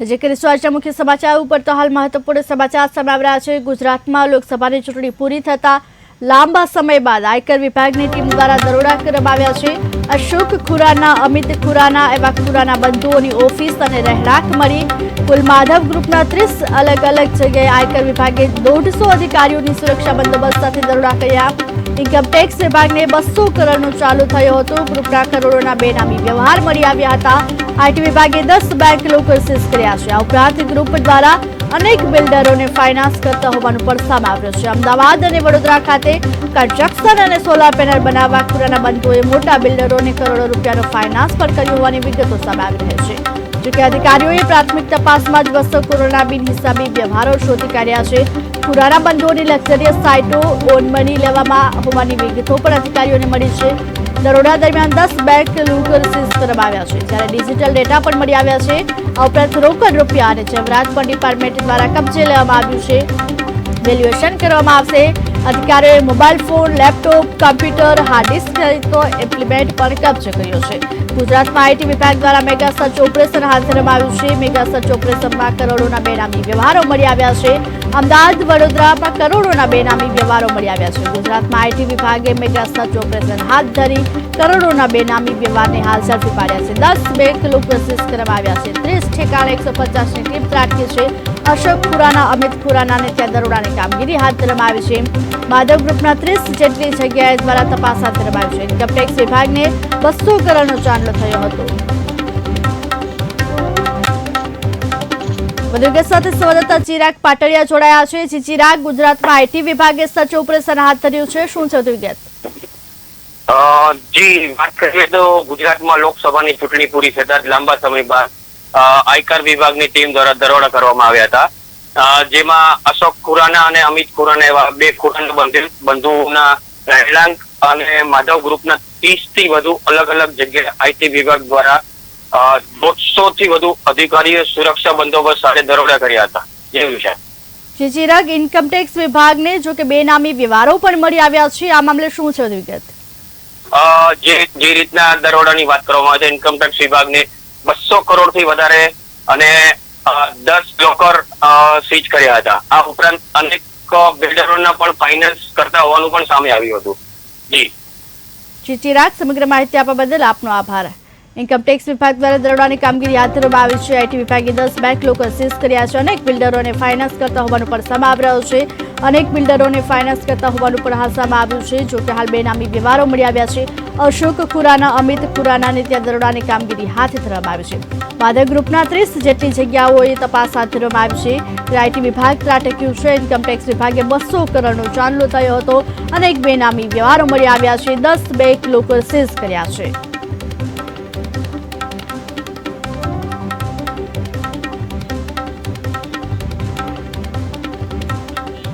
નજીક કરીશું આજના મુખ્ય સમાચાર ઉપર તો હાલ મહત્વપૂર્ણ સમાચાર સામે આવ્યા છે. ગુજરાતમાં લોકસભાની ચૂંટણી પૂરી થતા લાંબા સમય બાદ આયકર વિભાગની ટીમ દ્વારા દરોડા કરવામાં આવ્યા છે. અશોક ખુરાના, અમિત ખુરાના એવા ખુરાના બંધુઓની ઓફિસ અને રહેણાંક મળી. કુલ માધવ ગ્રુપના ત્રીસ અલગ અલગ જગ્યાએ આયકર વિભાગે દોઢસો અધિકારીઓની સુરક્ષા બંદોબસ્ત સાથે દરોડા કર્યા. ઇન્કમટેક્સ વિભાગને બસો કરોડનું ચાલુ થયો હતો. ગ્રુપના કરોડોના બેનામી વ્યવહાર મળી આવ્યા હતા. આઈટી વિભાગે દસ બેંક લોકો સીઝ કર્યા છે. આ ઉપરાંત ગ્રુપ દ્વારા અનેક બિલ્ડરોને ફાઇનાન્સ કરતા હોવાનું પણ સામે આવ્યું છે. અમદાવાદ અને વડોદરા ખાતે કન્સ્ટ્રક્શન અને સોલાર પેનલ બનાવવા ખુરાના બંધુઓએ મોટા બિલ્ડરોને કરોડો રૂપિયાનો ફાઇનાન્સ પણ કર્યું હોવાની વિગતો સામે આવી રહી છે. જોકે અધિકારીઓએ પ્રાથમિક તપાસમાં જ બસો કરોડના બિનહિસાબી વ્યવહારો શોધી કાઢ્યા છે. ખુરાના બંધુઓની લક્ઝરિયસ સાઇટો ઓન મની લેવામાં હોવાની વિગતો પણ અધિકારીઓને મળી છે. દરોડા દરમિયાન દસ બેંક લુકર સીઝ કરવામાં આવ્યા છે. જ્યારે ડિજિટલ ડેટા પણ મળી આવ્યા છે. આ ઉપરાંત રોકડ રૂપિયા અને જવરાત પણ ડિપાર્ટમેન્ટ દ્વારા કબજે લેવામાં આવ્યું છે. વેલ્યુએશન કરવામાં આવશે. અધિકારીઓએ mobile phone, laptop, computer, hard disk સહિતનો ઇમ્પ્લિમેન્ટ પણ કબજે કર્યો છે. ગુજરાતમાં આઈટી વિભાગ દ્વારા મેગા સર્ચ ઓપરેશન હાથ ધરવામાં આવ્યું છે. મેગા સર્ચ ઓપરેશનમાં કરોડોના બેનામી વ્યવહારો મળી આવ્યા છે. અમદાવાદ, વડોદરામાં કરોડોના બેનામી વ્યવહારો મળી આવ્યા છે. ગુજરાતમાં આઈટી વિભાગે મેગા સર્ચ ઓપરેશન હાથ ધરી કરોડોના બેનામી વ્યવહારને હાલ ઝડપી પાડ્યા છે. દસ બેંક લોકો કરવામાં આવ્યા છે. ત્રીસ ઠેકાણે એકસો પચાસની ટીમ ત્રાટકી છે. અશોક ખુરાના અમિત ખુરાનાને ત્યાં દરોડાની કામગીરી હાથ ધરવામાં આવી છે. માધવ ગ્રુપના ત્રીસ જેટલી જગ્યાએ દ્વારા તપાસ હાથ ધરવામાં છે. ઇન્કમટેક્સ વિભાગને બસો કરોડનો ચાંદલો થયો હતો. સાથે સંવાદદાતા ચિરાગ પાટડિયા જોડાયા છે. જે, ચિરાગ, ગુજરાતમાં આઈટી વિભાગે સર્ચ ઓપરેશન હાથ ધર્યું છે. શું છે વધુ વિગત? જી, વાત કરીએ તો ગુજરાતમાં લોકસભાની ચૂંટણી પૂરી થતા લાંબા સમય બાદ આયકર વિભાગની ટીમ દ્વારા દરોડા કરવામાં આવ્યા હતા. જેમાં અશોક ખુરાના અને અમિત ખુરાના એવા બે ખુરાના બંધુ બંધુઓના રહેણાંક અને માધવ ગ્રુપના ત્રીસથી વધુ અલગ અલગ જગ્યાએ આઈટી વિભાગ દ્વારા દોઢસો થી વધુ અધિકારીઓ સુરક્ષા બંદોબસ્ત સાથે દરોડા કર્યા હતા. જે વિશે જી ચિરાગ ઇન્કમટેક્સ વિભાગને જો કે બેનામી વ્યવહારો પણ મળી આવ્યા છે આ મામલે શું છે વિગત? અ, જે જે રીતના દરોડાની વાત કરવામાં આવે છે ઇન્કમટેક્સ વિભાગને બસો કરોડથી વધારે અને દસ લોકર સીઝ કર્યા હતા. આ ઉપરાંત અનેક બિલ્ડરોના પણ ફાઇનાન્સ કરતા હોવાનું પણ સામે આવ્યું હતું. જી. જી ચિરાગ સમગ્ર માહિતી આપવા બદલ આપનો આભાર. ઇન્કમટેક્સ વિભાગ દ્વારા દરોડાની કામગીરી હાથ ધરવામાં આવી છે. આઈટી વિભાગે દસ બેંક લોકો સીઝ કર્યા છે. અનેક બિલ્ડરોને ફાઇનાન્સ કરતા હોવાનું પણ સામે આવી રહ્યું છે. અનેક બિલ્ડરોને ફાઇનાન્સ કરતા હોવાનું પણ હાલ આવ્યું છે. જોકે હાલ બેનામી વ્યવહારો મળી આવ્યા છે. અશોક ખુરાના, અમિત ખુરાનાને ત્યાં દરોડાની કામગીરી હાથ ધરવામાં આવી છે. માધવ ગ્રુપના ત્રીસ જેટલી જગ્યાઓએ તપાસ હાથ ધરવામાં આવી છે. આઈટી વિભાગ ત્રાટક્યું છે ઇન્કમટેક્સ વિભાગે બસો કરોડનો ચાંદલો થયો હતો અનેક બેનામી વ્યવહારો મળી આવ્યા છે. દસ બેંક લોકો સીઝ કર્યા છે.